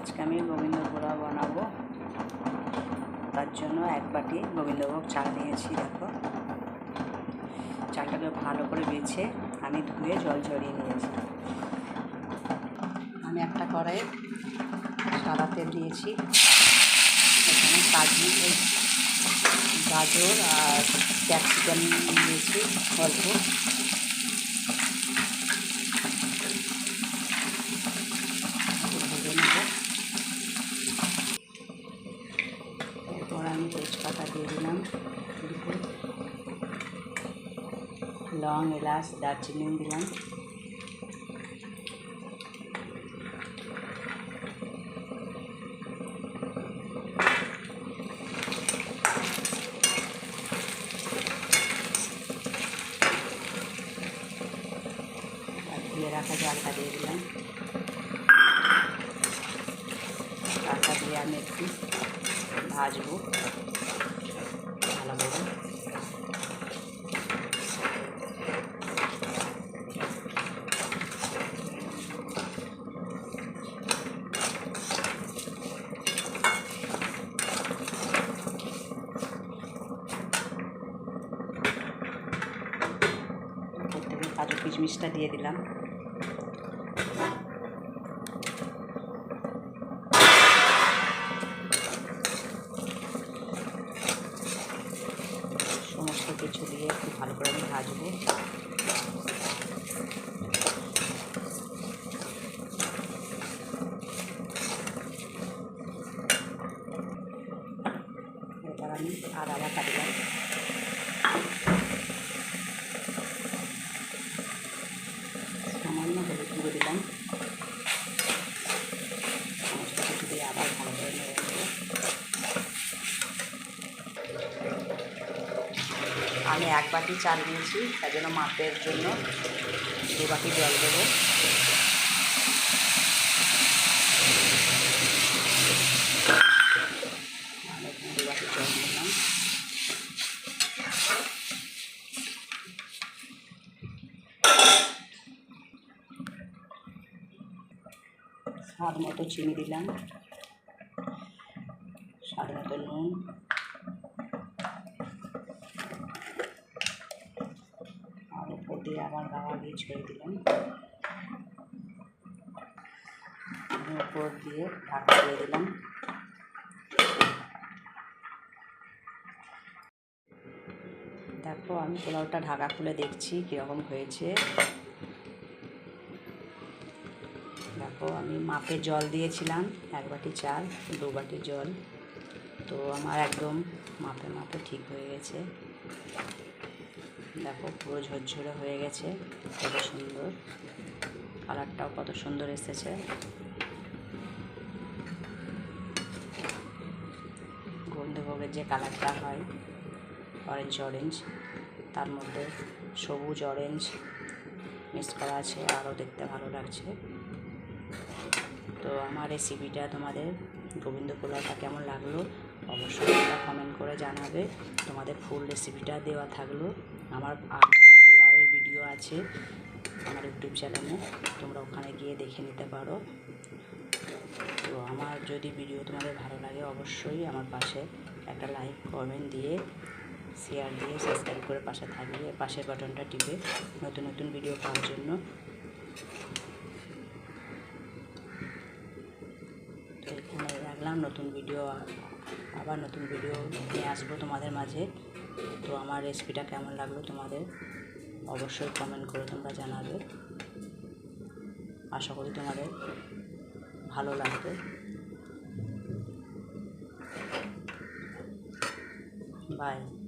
আজকে আমি গোবিন্দ পোলাও বানাবো। তার জন্য এক বাটি গোবিন্দভোগ চাল নিয়েছি, দেখো। চালটাকে ভালো করে বেছে আমি ধুয়ে জল ঝরিয়ে নিয়েছি। আমি একটা কড়াইয়ে সাদা তেল দিয়েছি। এখানে কাজু গাজর আর ক্যাপসিকাম দিয়েছি, অল্প। আমি তেজপাতা দিয়ে দিলাম। লং, এলাচ দারচিনি দিলাম। ধুয়ে রাখা জলটা দিয়ে দিলাম। চালটা দিয়ে আমি একটু ভাজবো। ভালো করে। উপর কাজু কিশমিশটা দিয়ে দিলাম। দিয়ে একটু ভালো করে আমি ভাজবো এবার আমি আদা বাটা দিলাম সামান্য হলুদ গুঁড়ো দিলাম সমস্ত কিছু দিয়ে আবার ভালো করে নেড়ে নেব আমি এক বাটি চাল নিয়েছি, তার জন্য মাপের জন্য দু বাটি জল দেবো। স্বাদ মতো চিনি দিলাম। স্বাদ মতো নুন আর উপর দিয়ে আবার গাওয়া দিয়ে ছড়িয়ে দিলাম উপর দিয়ে ঢাকা দিয়ে দিলাম। দেখো, আমি পোলাওটা ঢাকা খুলে দেখছি কীরকম হয়েছে। দেখো, আমি মাপে জল দিয়েছিলাম, এক বাটি চাল, দু বাটি জল। তো আমার একদম মাপে মাপে ঠিক হয়ে গেছে। দেখো পুরো ঝরঝরে হয়ে গেছে, কত সুন্দর। কালারটাও কত সুন্দর এসেছে। গন্ধভোগের যে কালারটা হয় অরেঞ্জ অরেঞ্জ তার মধ্যে সবুজ অরেঞ্জ মিক্স করা আছে, আরও দেখতে ভালো লাগছে। তো আমার রেসিপিটা তোমাদের গোবিন্দ পোলাওটা কেমন লাগল, অবশ্যই কমেন্ট করে জানাবে। তোমাদের ফুল রেসিপিটা দেওয়া থাকল। আমার আগেরও পোলাওয়ের ভিডিও আছে আমার ইউটিউব চ্যানেলে তোমরা ওখানে গিয়ে দেখে নিতে পারো। তো আমার যদি ভিডিও তোমাদের ভালো লাগে, অবশ্যই আমার পাশে একটা লাইক কমেন্ট দিয়ে শেয়ার দিয়ে সাবস্ক্রাইব করে পাশে থাকবে, পাশের বাটনটা টিপে নতুন নতুন ভিডিও পাওয়ার জন্য। তো এখানে রাখলাম, নতুন ভিডিও আবার নতুন ভিডিও নিয়ে আসব তোমাদের মাঝে। তো আমার রেসিপিটা কেমন লাগল তোমাদের অবশ্যই কমেন্ট করে তোমরা জানাবে। আশা করি তোমাদের ভালো লাগবে। বাই